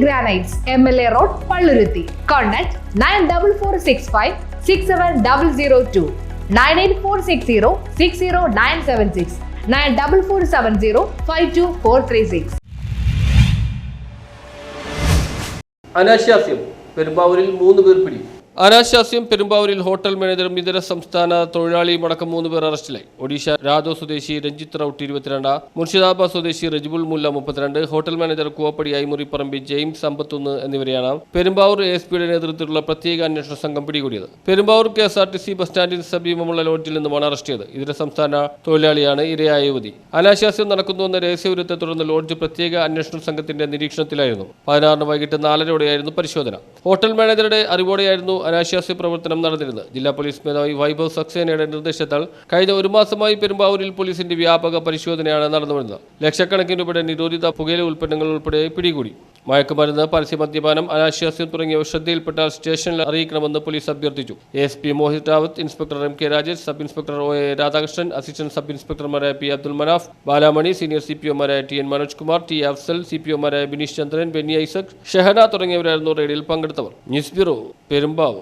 Granites M L A road Palluruthy contact nine double four six five six seven double zero two nine eight four six zero six zero nine seven six nine double four seven zero five two four three six അനാശാസ്യം പെരുമ്പാവൂരിൽ മൂന്ന് പേർ പിടി അനാശാസ്യം പെരുമ്പാവൂരിൽ hotel മാനേജറും ഇതര സംസ്ഥാന തൊഴിലാളിയും അടക്കം മൂന്ന് പേർ അറസ്റ്റിലായി. ഒഡീഷ രാജോ സ്വദേശി രഞ്ജിത്ത് റൌട്ട് ഇരുപത്തിരണ്ട് മുർഷിദാബാദ് സ്വദേശി റജിബുൽ മുല്ല മുപ്പത്തിരണ്ട് hotel manager Koovappady Aimuriparambi James അമ്പത്തൊന്ന് എന്നിവരെയാണ് പെരുമ്പാവൂർ എസ് പിയുടെ നേതൃത്വത്തിലുള്ള പ്രത്യേക അന്വേഷണ സംഘം പിടികൂടിയത്. Perumbavoor K S R T C bus സ്റ്റാൻഡിന് സമീപമുള്ള ലോഡ്ജിൽ നിന്നുമാണ് അറസ്റ്റ് ചെയ്തത്. ഇതര സംസ്ഥാന തൊഴിലാളിയാണ് ഇരയായ യുവതി. അനാശാസ്യം നടക്കുന്നുവെന്ന രഹസ്യവിരുദ്ധത്തെ തുടർന്ന് ലോഡ്ജ് പ്രത്യേക അന്വേഷണ സംഘത്തിന്റെ നിരീക്ഷണത്തിലായിരുന്നു. പതിനാറിന് വൈകിട്ട് നാലരയോടെയായിരുന്നു പരിശോധന. ഹോട്ടൽ മാനേജറുടെ അറിവോടെയായിരുന്നു അനാശാസ്യ പ്രവർത്തനം നടന്നിരുന്നത് ജില്ലാ പോലീസ് മേധാവി വൈഭവ് സക്സേനയുടെ നിർദ്ദേശത്താൽ കഴിഞ്ഞ ഒരു മാസമായി പെരുമ്പാവൂരിൽ പോലീസിന്റെ വ്യാപക പരിശോധനയാണ് നടന്നുവരുന്നത് ലക്ഷക്കണക്കിന് രൂപയുടെ നിരോധിത പുകയില ഉൽപ്പന്നങ്ങൾ ഉൾപ്പെടെ പിടികൂടി. മയക്കുമരുന്ന് പരസ്യമദ്യപാനം അനാശ്വാസ്യം തുടങ്ങിയവ ശ്രദ്ധയിൽപ്പെട്ടാൽ സ്റ്റേഷനിൽ അറിയിക്കണമെന്ന് പോലീസ് അഭ്യർത്ഥിച്ചു. S P Mohit Rawat inspector M K Rajesh sub inspector O A Radhakrishnan assistant sub ഇൻസ്പെക്ടർമാരായ P Abdul Manaf Balamani senior C P ഒമാരായ T N Manoj Kumar T Afsal C P ഒമാരായ Bineesh Chandran Benny Isaac Shehana തുടങ്ങിയവരായിരുന്നു റെയ്ഡിൽ പങ്കെടുത്തവർ. News bureau Perumbavoor.